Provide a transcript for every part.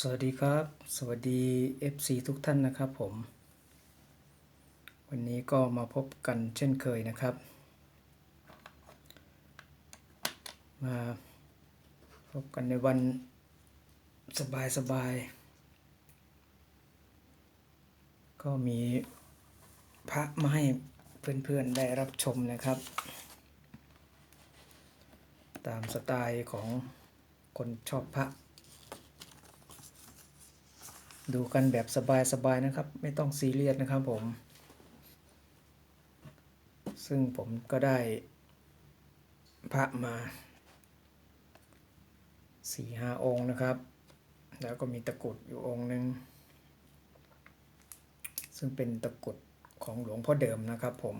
สวัสดีครับ สวัสดี FC ทุกท่านนะครับผม วันนี้ก็มาพบกันเช่นเคยนะครับ มาพบกันในวันสบายสบายๆก็มีพระมาให้เพื่อนๆได้รับชมนะครับ ตามสไตล์ของคนชอบพระ ดูกันแบบสบายๆนะครับ ไม่ต้องซีเรียสนะครับผม ซึ่งผมก็ได้พระมาสี่ห้าองค์นะครับ แล้วก็มีตะกรุดอยู่องค์หนึ่งซึ่งเป็นตะกรุดของหลวงพ่อเดิมนะครับผม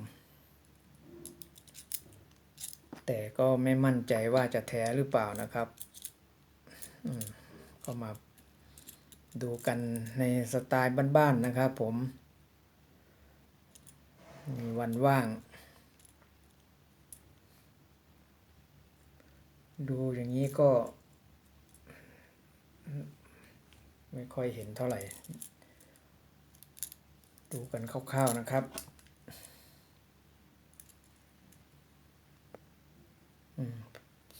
แต่ก็ไม่มั่นใจว่าจะแท้หรือเปล่านะครับอืมก็มา ดูกันในสไตล์บ้านๆนะครับผมมีวันว่าง ดูอย่างนี้ก็ ไม่ค่อยเห็นเท่าไหร่ ดูกันคร่าวๆนะครับ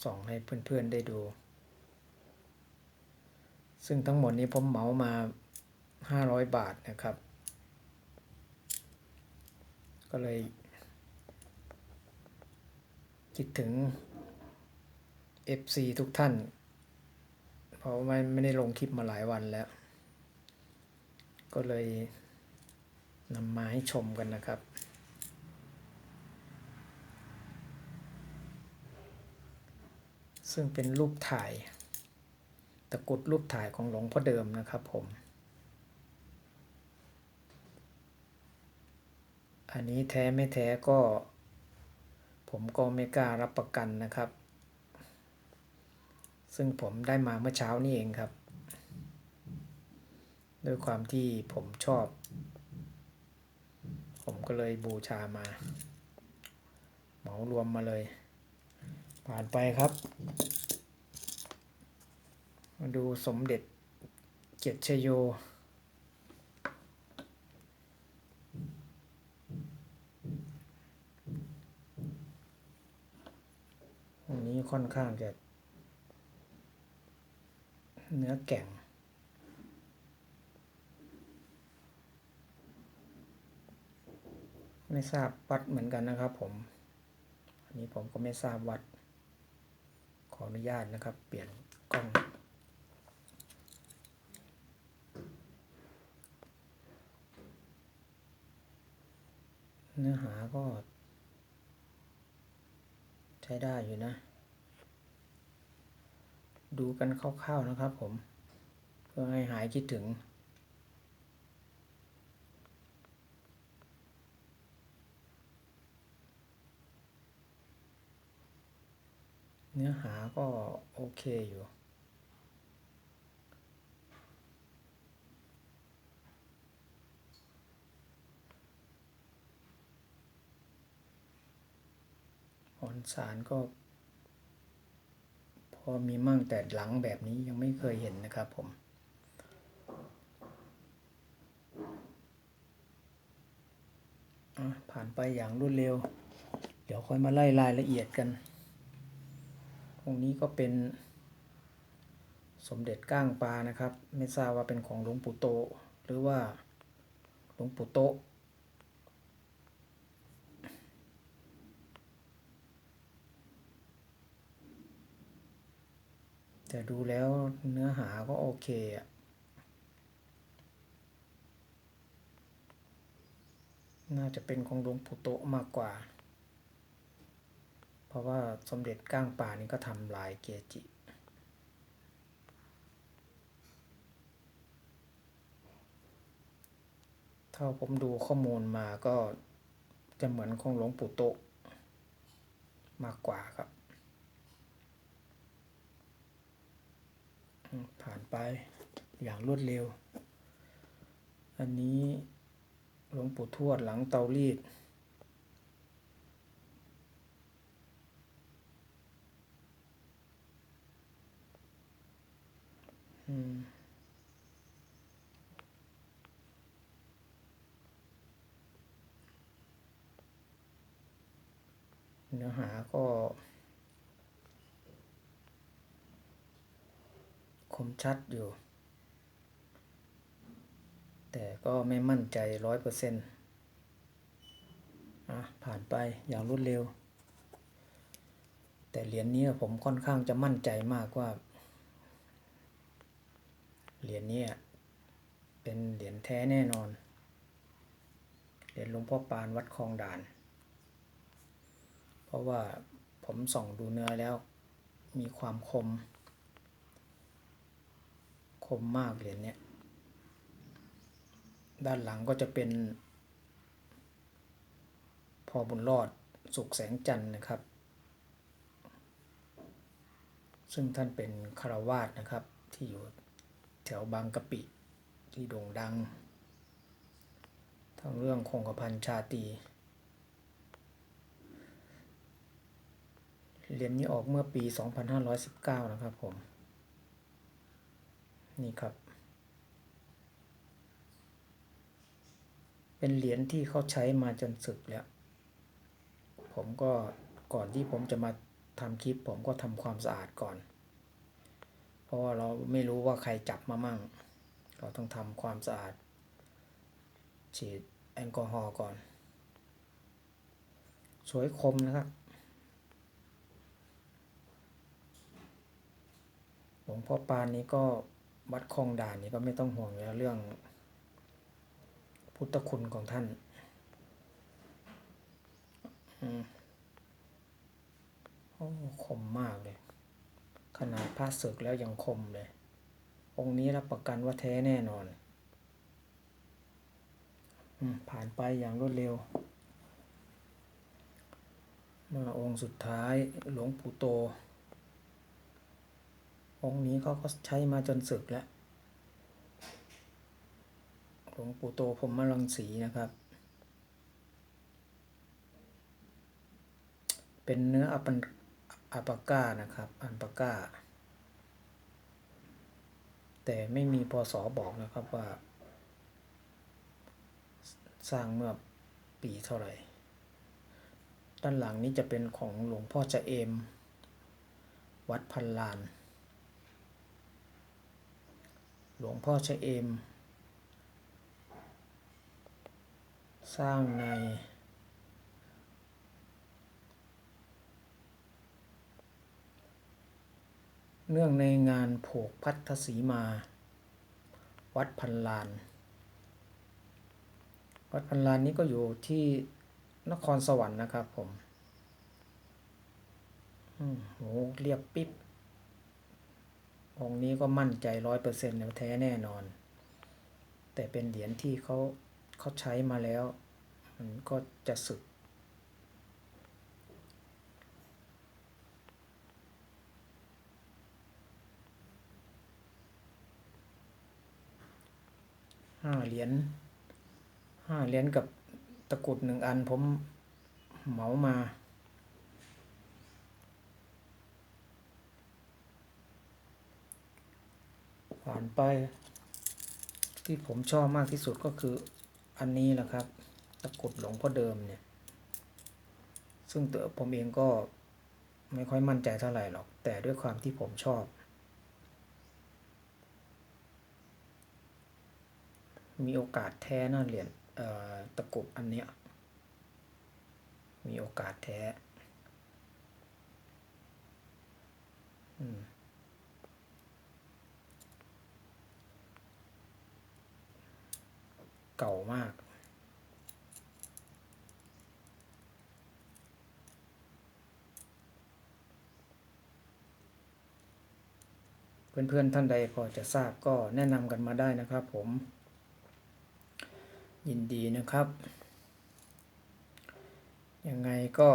ส่องให้เพื่อนๆได้ดู ซึ่งทั้งหมดนี้ผมเหมามา 500 บาทนะครับ ก็เลย คิดถึง FC ทุกท่าน เพราะไม่ไม่ได้ลงคลิปมาหลายวันแล้ว ก็เลยนำมาให้ชมกันนะครับซึ่งเป็นรูปถ่ายะกุดรูปถ่ายของหลวงพ่อเดิมนะครับผม อันนี้แท้ไม่แท้ก็ ผมก็ไม่กล้ารับประกันนะครับ ซึ่งผมได้มาเมื่อเช้านี่เองครับ ด้วยความที่ผมชอบ ผมก็เลยบูชามาเหมารวมมาเลย ผ่านไปครับ มาดูสมเด็จเกียรติชโย อันนี้ค่อนข้างจะเนื้อแก่งไม่ทราบวัดเหมือนกันนะครับผม อันนี้ผมก็ไม่ทราบวัด ขออนุญาตนะครับ เปลี่ยนกล้อง เนื้อหา ก็ ใช้ได้อยู่นะ ดูกันคร่าวๆนะครับผม เพื่อให้หายคิดถึง เนื้อหาก็โอเคอยู่ สารก็ พอมีมั่งแต่หลังแบบนี้ยังไม่เคยเห็นนะครับผมอะผ่านไปอย่างรวดเร็ว เดี๋ยวค่อยมาไล่รายละเอียดกัน ตรงนี้ก็เป็นสมเด็จก้างปลานะครับ ไม่ทราบว่าเป็นของหลวงปู่โต หรือว่าหลวงปู่โต แต่ดูแล้วเนื้อหาก็โอเคอะน่าจะเป็นของหลวงปู่โตมากกว่า เพราะว่าสมเด็จก้างป่านี่ก็ทำลายเกจิถ้าผมดูข้อมูลมาก็จะเหมือนของหลวงปู่โตมากกว่าครับ ผ่านไปอย่างรวดเร็ว อันนี้หลวงปู่ทวดหลังเตารีดเนื้อหาก็ คมชัดอยู่ แต่ก็ไม่มั่นใจร้อยเปอร์เซ็นต์อะผ่านไปอย่างรวดเร็ว แต่เหรียญนี้ผมค่อนข้างจะมั่นใจมากว่า เหรียญนี้เป็นเหรียญแท้แน่นอน เหรียญหลวงพ่อปานวัดคลองด่าน เพราะว่าผมส่องดูเนื้อแล้วมีความคม คมมากเหรียญเนี้ยด้านหลังก็จะเป็น พอบุญรอดสุขแสงจันทร์นะครับ ซึ่งท่านเป็นคารวาสนะครับ ที่อยู่แถวบางกะปิที่โด่งดัง ทั้งเรื่องคงกระพันชาตีเหรียญนี้ออกเมื่อปี 2519 นะครับผม นี่ครับ เป็นเหรียญที่เขาใช้มาจนสึกแล้ว ผมก็ก่อนที่ผมจะมาทำคลิป ผมก็ทำความสะอาดก่อน เพราะว่าเราไม่รู้ว่าใครจับมามั่ง เราต้องทำความสะอาด ฉีดแอลกอฮอล์ก่อน สวยคมนะครับหลวงพ่อปานนี้ก็ วัดคลองด่านนี้ก็ไม่ต้องห่วงแล้วเรื่อง พุทธคุณของท่านอืมโอ้คมมากเลย ขนาดพระศึกแล้วยังคมเลย องค์นี้รับประกันว่าแท้แน่นอนอมผ่านไปอย่างรวดเร็ว มาองค์สุดท้ายหลวงปู่โต องค์นี้เขาก็ใช้มาจนสึกแล้วหลวงปู่โตพรหมรังสีนะครับ เป็นเนื้ออัปปนอัปปก้านะครับ อันปก้า แต่ไม่มีพศบอกนะครับว่า สร้างเมื่อปีเท่าไหร่ ด้านหลังนี้จะเป็นของหลวงพ่อจะเอม วัดพันลาน หลวงพ่อชะเอม สร้างในเนื่องในงานโผกพัทธสีมา วัดพันลาน วัดพันลานนี้ก็อยู่ที่นครสวรรค์นะครับผมอืมโห เรียบปิ๊บ องค์นี้ก็มั่นใจร้อยเปอร์เซ็นต์แท้แน่นอน แต่เป็นเหรียญที่เขาเขาใช้มาแล้ว มันก็จะสึก ห้าเหรียญห้าเหรียญกับตะกรุดหนึ่งอันผมเหมามา ผ่านไป ที่ผมชอบมากที่สุดก็คืออันนี้แหละครับตะกรุดหลวงพ่อเดิมเนี่ย ซึ่งตัวผมเองก็ไม่ค่อยมั่นใจเท่าไหร่หรอก แต่ด้วยความที่ผมชอบ มีโอกาสแท้น่าเหรียญตะกรุดอันเนี้ยมีโอกาสแท้ อืม เก่ามาก เพื่อนๆท่านใดพอจะทราบก็แนะนำกันมาได้นะครับผม ยินดีนะครับ ยังไงก็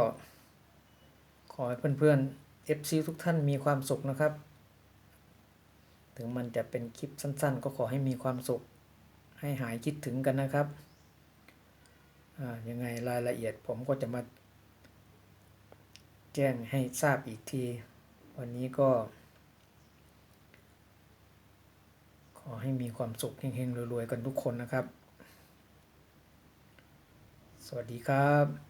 ขอให้เพื่อนๆ FC ทุกท่านมีความสุขนะครับ ถึงมันจะเป็นคลิปสั้นๆ ก็ขอให้มีความสุข ให้หายคิดถึงกันนะครับยังไงรายละเอียดผมก็จะมาแจ้งให้ทราบอีกที วันนี้ก็ ขอให้มีความสุขเฮงๆรวยๆกันทุกคนนะครับ สวัสดีครับ